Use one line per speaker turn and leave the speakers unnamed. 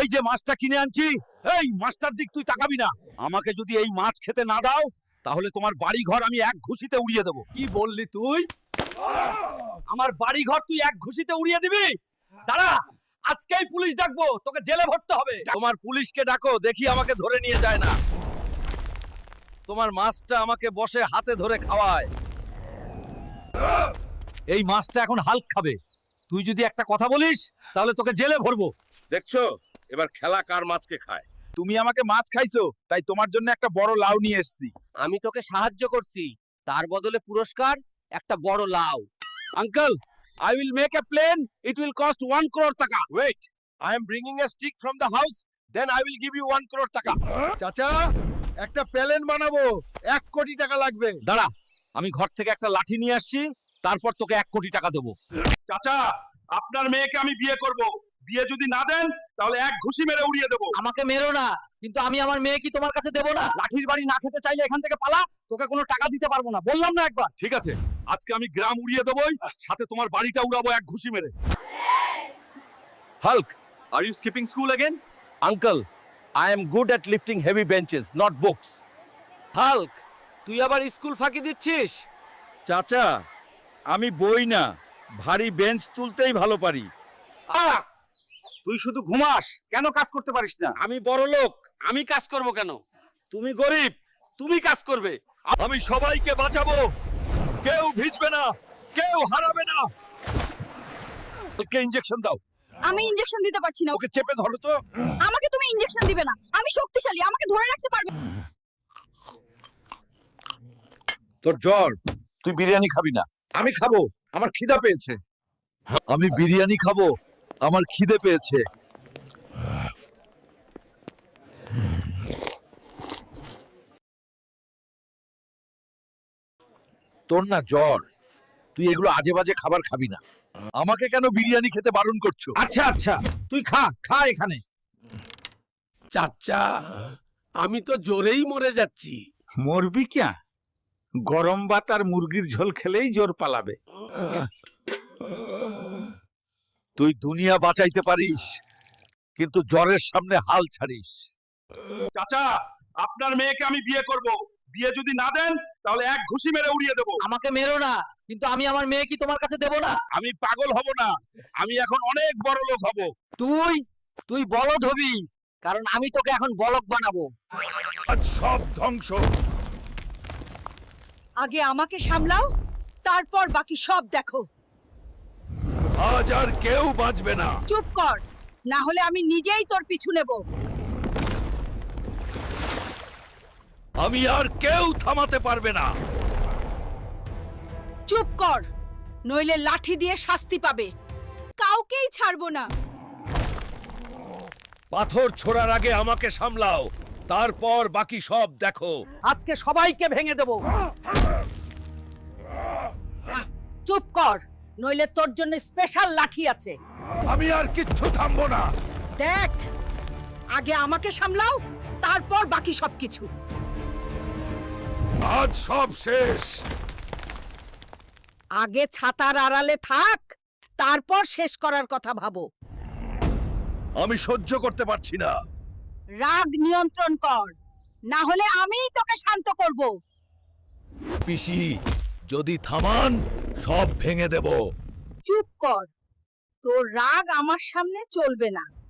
এই যে মাছটা কিনে আনছি এই মাছটার দিক তুই তাকাবি না। আমাকে যদি এই মাছ খেতে না দাও তাহলে তোমার বাড়ি ঘর আমি এক ঘুষিতে উড়িয়ে দেবো। কি বললি তুই? আমার বাড়ি ঘর তুই এক ঘুষিতে উড়িয়ে দিবি? দাঁড়া আজকেই পুলিশ ডাকবো তোকে জেলে ভরতে হবে। তোমার পুলিশকে ডাকো দেখি আমাকে ধরে নিয়ে যায় না। তোমার মাছটা আমাকে বসে হাতে ধরে খাওয়ায়। এই মাছটা এখন হাল্ক খাবে। তুই যদি একটা কথা বলিস তাহলে তোকে জেলে ভরবো।
দেখছ? এবার খেলা কার মাছকে খায়?
তুমি আমাকে মাছ খাইছো তাই তোমার জন্য একটা বড় লাউ নিয়ে এসেছি।
আমি তোকে সাহায্য করছি। তার বদলে পুরস্কার একটা বড় লাউ।
Uncle I will make a plane it will cost one crore টাকা।
Wait I am bringing a stick from the house then I will give you 1 crore টাকা। চাচা একটা প্লেন বানাবো 1 কোটি টাকা লাগবে।
দাঁড়া আমি ঘর থেকে একটা লাঠি নিয়ে আসছি তারপর তোকে এক কোটি টাকা দেবো। চাচা আপনার মেয়েকে আমি বিয়ে করব। বিয়ে যদি না দেন তাহলে এক ঘুষি মেরে উড়িয়ে দেবো।
আমাকে মেরো না কিন্তু আমি আমার মেয়ে কি তোমার কাছে দেবো না?
লাঠির বাড়ি না খেতে চাইলে এখান থেকে পালা তোকে কোনো টাকা দিতে পারব না। বললাম না একবার। ঠিক আছে আজকে আমি গ্রাম উড়িয়ে দেবোই সাথে তোমার বাড়িটা উড়াবো এক ঘুষি মেরে। Hulk are you skipping school again uncle I am good at lifting heavy benches not books
Hulk তুই আবার স্কুল ফাঁকি দিচ্ছিস?
চাচা আমি বই না ভারী বেঞ্চ তুলতেই ভালো পারি। আহ! তুই শুধু ঘুমাস কেন কাজ করতে পারিস না?
আমি বড় লোক আমি কাজ করব কেন?
তুমি গরিব তুমি কাজ করবে। আমি সবাইকে বাঁচাবো। কেউ ভিজবে না কেউ হারাবে না। ওকে ইনজেকশন দাও।
আমি ইনজেকশন দিতে পারছি না।
ওকে চেপে ধরো তো।
আমাকে তুমি ইনজেকশন দিবে না। আমি শক্তিশালী আমাকে ধরে রাখতে পারবে।
তোর জ্বর তুই বিরিয়ানি খাবি না। আমি খাব আমার খিদা পেয়েছে। আমি বিরিয়ানি খাব আমার খিদে পেয়েছে। তোর না জ্বর। তুই এগুলো আজে বাজে খাবার খাবি না। আমাকে কেন বিরিয়ানি খেতে বারণ করছ? আচ্ছা আচ্ছা। তুই খা খা এখানে।
চাচা আমি তো জোরেই মরে যাচ্ছি।
মরবি ক্যা? গরম ভাত আর মুরগির ঝোল খেলেই জোর পালাবে।
তুই দুনিয়া বাঁচাইতে পারিস কিন্তু জ্বরের সামনে হাল ছাড়িস। চাচা আপনার মেয়েকে আমি বিয়ে করব। বিয়ে যদি না দেন তাহলে এক ঘুষি মেরে উড়িয়ে দেব।
আমাকে মেরো না কিন্তু আমি আমার মেয়ে কি তোমার কাছে দেবো না?
আমি পাগল হব না। আমি এখন অনেক বড় লোক হব।
তুই তুই বলদ হবি কারণ আমি তোকে এখন বলক বানাবো।
আজ সব ধ্বংস।
আগে আমাকে সামলাও তারপর বাকি সব দেখো।
আজ আর কেউ বাঁচবে না।
চুপ কর না হলে আমি নিজেই তোর পিছু নেব।
আমি আর কেউ থামাতে পারবে না।
চুপ কর নইলে লাঠি দিয়ে শাস্তি পাবে। কাউকেই ছাড়বো না।
পাথর ছোড়ার আগে আমাকে সামলাও তারপর বাকি সব দেখো।
আজকে সবাইকে ভেঙে দেবো।
চুপ কর নইলে তোর জন্য স্পেশাল লাঠি আছে।
আমি আর কিচ্ছু থামবো না।
দেখ আগে আমাকে সামলাও তারপর বাকি সবকিছু।
আজ সব শেষ।
আগে ছাতার আড়ালে থাক তারপর শেষ করার কথা ভাবো।
আমি সহ্য করতে পারছি না।
রাগ নিয়ন্ত্রণ কর না হলে আমিই তোকে শান্ত করব।
পিসি যদি থামান সব ভেঙে দেব।
চুপ কর। তোর রাগ আমার সামনে চলবে না।